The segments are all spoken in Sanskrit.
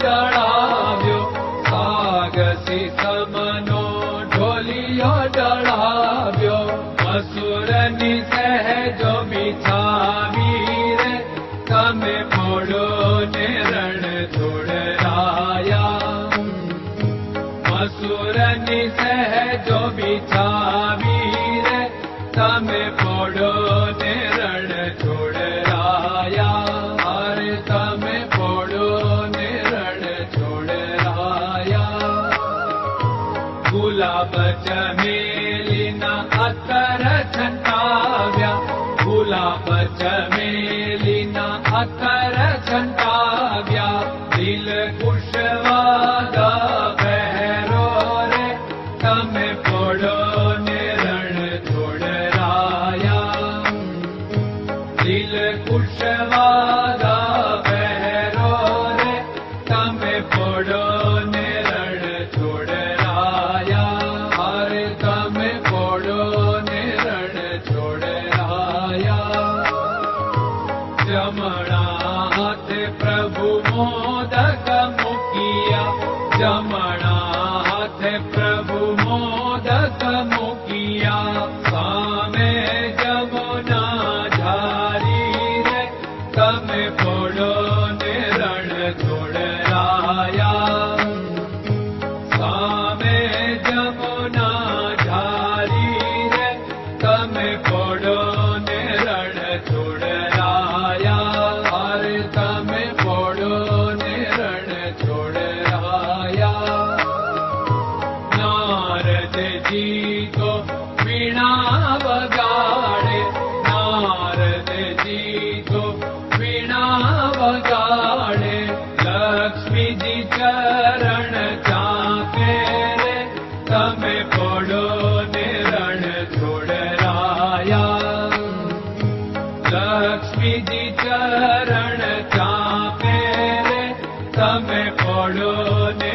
जड़ाव्यो। सागसी सहजो बिछावी रे तमे ने रण छोड़राया असुरनि सहजो बिछा पचमे प्रभु मोदक मुखिया सा પગાડે લક્ષ્મીજી ચરણ ચાકે રે તમે પડો ને રણ છોડરાયા લક્ષ્મીજી ચરણ ચાકે રે તમે પડો ને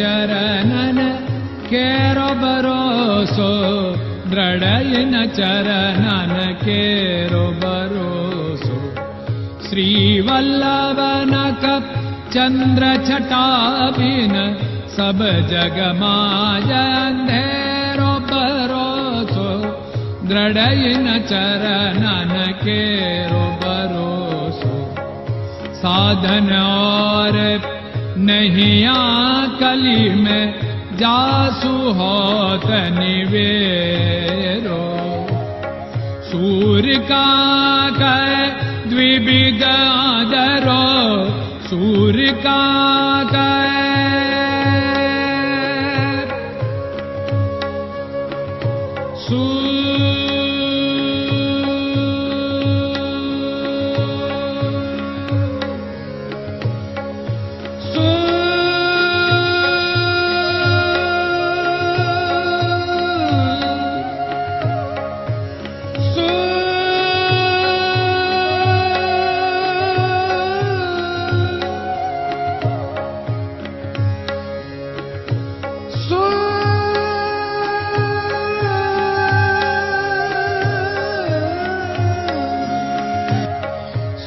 चरणन केरो भरोसो दृढयन चरणन केरो भरोसो श्रीवल्लभ चन्द्र छटाबिन सब जगमाजेरो भरोसो दृढयन चरणन केरो भरोसो साधन और नहीं कली में जासु होत निवेरो। सूर्य का कै द्विविध आदरो सूर्य का कै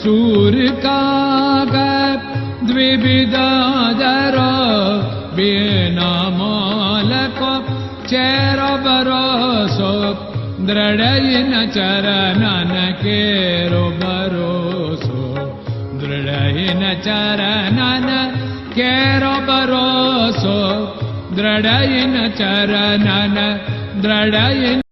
सूर्य का द्विविदादर बिना मालको चेर दृढयिन चरणन केरो बरोसो दृढयिन चरणन केरो दृढयिन चरणन दृढयिन